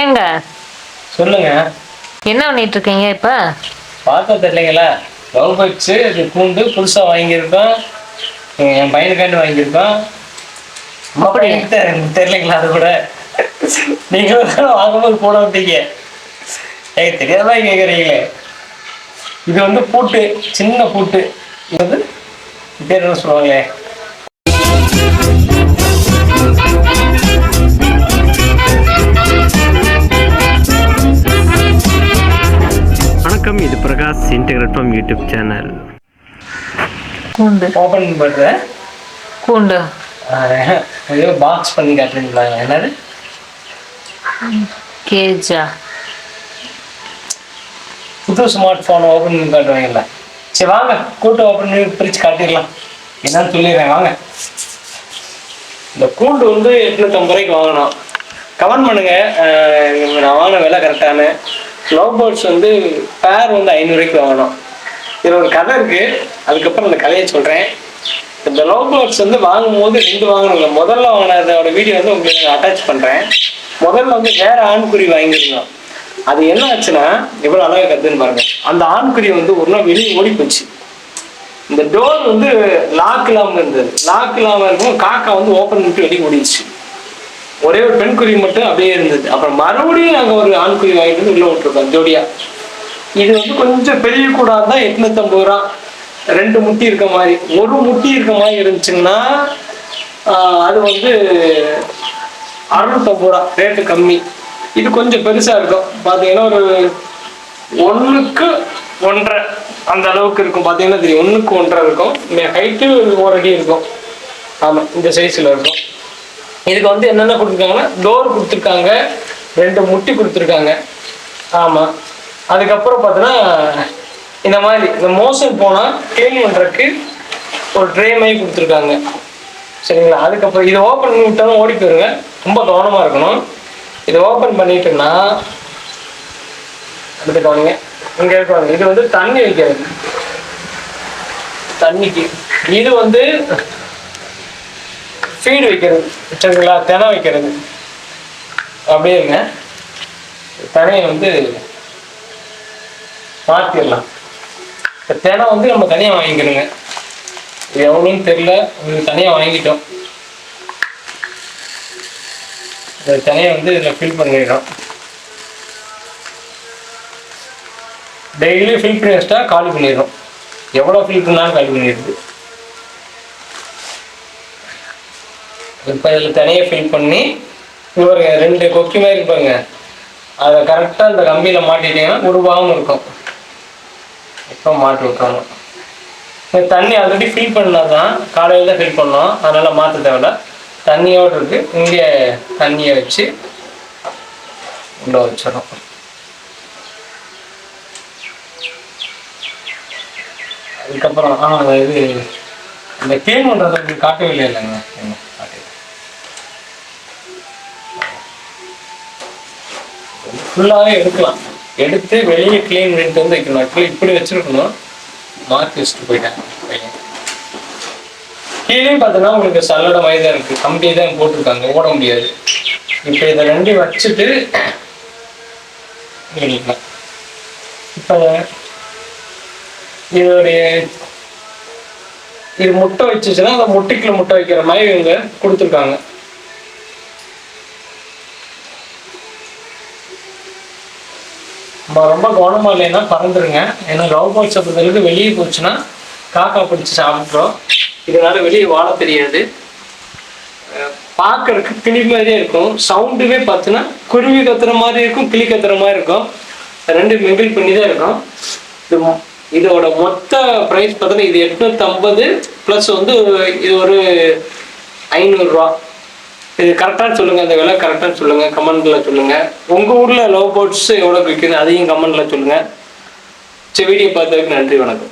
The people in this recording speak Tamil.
ஏங்க? சொல்லுங்க. என்ன பண்ணிட்டு இருக்கீங்க இப்ப? பார்த்தா தெரியலைங்களா. லவ் பேர்ட்ஸு இது கூண்டு புதுசாக வாங்கியிருக்கோம். என் பையனுக்காண்டி வாங்கியிருக்கோம். அப்படி? தெரியலைங்களா அது கூட. நீங்களும் வாங்கும்போது போட வந்தீங்க. எனக்கு தெரியாதா கேட்குறீங்களே இது வந்து பூட்டு சின்ன பூட்டு. இது வந்து பேர் என்ன சொல்லுவாங்களே? இன்டெகிரேட் ஃப்ரம் யூடியூப் சேனல் கூண்டு. ஓப்பன் பண்ணுறேன் கூண்டு. ஏதோ பாக்ஸ் பண்ணி காட்டுறீங்களா? என்னது? கேஜா. புது ஸ்மார்ட் ஃபோன் ஓப்பன் பண்ணி காட்டுவாங்கல்ல சரி வாங்க. கூட்டு ஓப்பன் பண்ணி பிரித்து காட்டிடலாம். என்னன்னு சொல்லிடுறேன். வாங்க. இந்த கூண்டு வந்து எட்நூத்தம்பது ரூபாய்க்கு வாங்கினோம். கமெண்ட் பண்ணுங்க. நான் வாங்கின விலை கரெக்டான லவ் பேர்ட்ஸ் வந்து பேர் வந்து ஐநூறுரூவாய்க்கு வாங்கணும் இதில் ஒரு கதை இருக்குது அதுக்கப்புறம் அந்த கதையை சொல்கிறேன் இந்த லவ் பேர்ட்ஸ் வந்து வாங்கும்போது ரெண்டு வாங்கணுங்க முதல்ல வாங்கினதோட வீடியோ வந்து உங்களுக்கு அட்டாச் பண்ணுறேன் முதல்ல வந்து வேற ஆண்குறி வாங்கியிருந்தோம். அது என்ன ஆச்சுன்னா எவ்வளோ அழகாக கத்துன்னு பாருங்க. அந்த ஆண்குறி வந்து ஒரு நாள் வெளியே ஓடி போச்சு. இந்த டோர் வந்து லாக் இல்லாமல் இருந்தது. லாக் இல்லாமல் இருக்கும் காக்கா வந்து ஓப்பன் பண்ணிட்டு வெளியே ஓடிடுச்சு. ஒரே ஒரு பெண் குருவி மட்டும் அப்படியே இருந்தது. அப்புறம் மறுபடியும் நாங்கள் ஒரு ஆண் குருவி வாங்கிட்டு வந்து உள்ள விட்டுருக்கோம் ஜோடியா. இது வந்து கொஞ்சம் பெரிய கூடா தான் எட்நூத்தம்பது ரூபா. ரெண்டு முட்டி இருக்க மாதிரி. ஒரு முட்டி இருக்க மாதிரி இருந்துச்சுன்னா அது வந்து அறுநூத்தம்பது ரூபா. ரேட்டு கம்மி. இது கொஞ்சம் பெருசா இருக்கும். பாத்தீங்கன்னா ஒரு ஒண்ணுக்கு ஒன்றரை அந்த அளவுக்கு இருக்கும். பாத்தீங்கன்னா தெரியும். ஒண்ணுக்கு ஒன்றரை இருக்கும். ஹைட்டு ஒரு அடி இருக்கும். ஆமா இந்த சைஸ்ல இருக்கும். இதுக்கு வந்து என்னென்ன கொடுத்துருக்காங்கன்னா டோர் கொடுத்துருக்காங்க ரெண்டு முட்டி கொடுத்துருக்காங்க. ஆமாம் அதுக்கப்புறம் பார்த்தீங்கன்னா இந்த மாதிரி இந்த மோஷன் போனால் க்ளீன் பண்ணுறதுக்கு ஒரு ட்ரே மாதிரி கொடுத்துருக்காங்க. சரிங்களா? அதுக்கப்புறம் இதை ஓப்பன் பண்ணி விட்டாலும் ஓடி போயிருங்க. ரொம்ப கவனமாக இருக்கணும். இதை ஓப்பன் பண்ணிட்டோம்னா அடுத்து கவனிங்க. இங்கே இருக்காங்க இது வந்து தண்ணி வைக்கிறது. தண்ணிக்கு. இது வந்து ஃபீடு வைக்கிறது சரிங்களா தினை வைக்கிறது. அப்படியே இருங்க. தனையை வந்து மாற்றிடலாம் இந்த தினை வந்து நம்ம தனியாக வாங்கிக்கணுங்க. இது எவ்வளோன்னு தெரியல. தனியாக வாங்கிட்டோம். இந்த தனியை வந்து இதில் ஃபில் பண்ணிடுறோம் டெய்லி ஃபில் பண்ணி வச்சிட்டா காலி பண்ணிடுறோம். எவ்வளோ ஃபில் பண்ணாலும் காலி பண்ணிடுது இப்போ இதில் தனியாக ஃபில் பண்ணி இவருங்க ரெண்டு கொக்கி மாதிரி இருப்பாங்க அதை கரெக்டாக இந்த கம்பியில் மாட்டிட்டீங்கன்னா உருவாகவும் இருக்கும். இப்போ மாட்டி விட்டுறணும் தண்ணி ஆல்ரெடி ஃபில் பண்ணால் தான் காலையில் தான் ஃபில் பண்ணோம். அதனால் மாற்ற தேவையில்ல. தண்ணியோடு இருக்கு இங்கே தண்ணியை வச்சு உள்ளே வச்சிடும் அதுக்கப்புறம் ஆ இது இந்த க்ளீன் பண்ணுறது காட்டவே இல்லை இல்லைங்க. ஃபுல்லாகவே எடுக்கலாம். எடுத்து வெளியே க்ளீன் பண்ணிட்டு வந்து வைக்கணும். ஆக்சுவலி இப்படி வச்சிருக்கணும். மார்க் வச்சுட்டு போயிட்டேன். பையன். கீழே பார்த்தோன்னா உங்களுக்கு சல்லட மாதிரி தான் இருக்கு. கம்பி தான் போட்டிருக்காங்க. ஓட முடியாது. இப்போ இதை ரெண்டையும் வச்சுட்டு வெளிக்கலாம் இப்போ இதோடைய இது முட்டை வச்சுச்சுன்னா அந்த முட்டைக்குள்ள முட்டை வைக்கிற மாதிரி இவங்க கொடுத்துருக்காங்க. ரொம்ப கவனமாக இல்லைன்னா பறந்துருங்க ஏன்னா லவ் பேர்ட்ஸை பொறுத்தளவுக்கு வெளியே போச்சுன்னா காக்கா பிடிச்சி சாப்பிட்றோம் இதனால வெளியே வாழ தெரியாது. பார்க்கறதுக்கு கிளி மாதிரியே இருக்கும். சவுண்டுமே பார்த்தீங்கன்னா குருவி கத்துற மாதிரி இருக்கும் கிளி கத்துற மாதிரி இருக்கும். ரெண்டு மிங்கிள் பண்ணி தான் இருக்கும். இது இதோட மொத்த ப்ரைஸ் பார்த்தீங்கன்னா இது எட்நூத்தம்பது ப்ளஸ் வந்து இது ஒரு ஐநூறுரூவா. இது கரெக்டாக சொல்லுங்கள் அந்த விலை கரெக்டாக சொல்லுங்கள் கமெண்ட்டில் சொல்லுங்கள் உங்கள் ஊரில் லவ் போட்ஸ் எவ்வளோ விற்குது அதையும் கமெண்ட்டில் சொல்லுங்கள் சரி வீடியோ பார்த்ததுக்கு நன்றி வணக்கம்.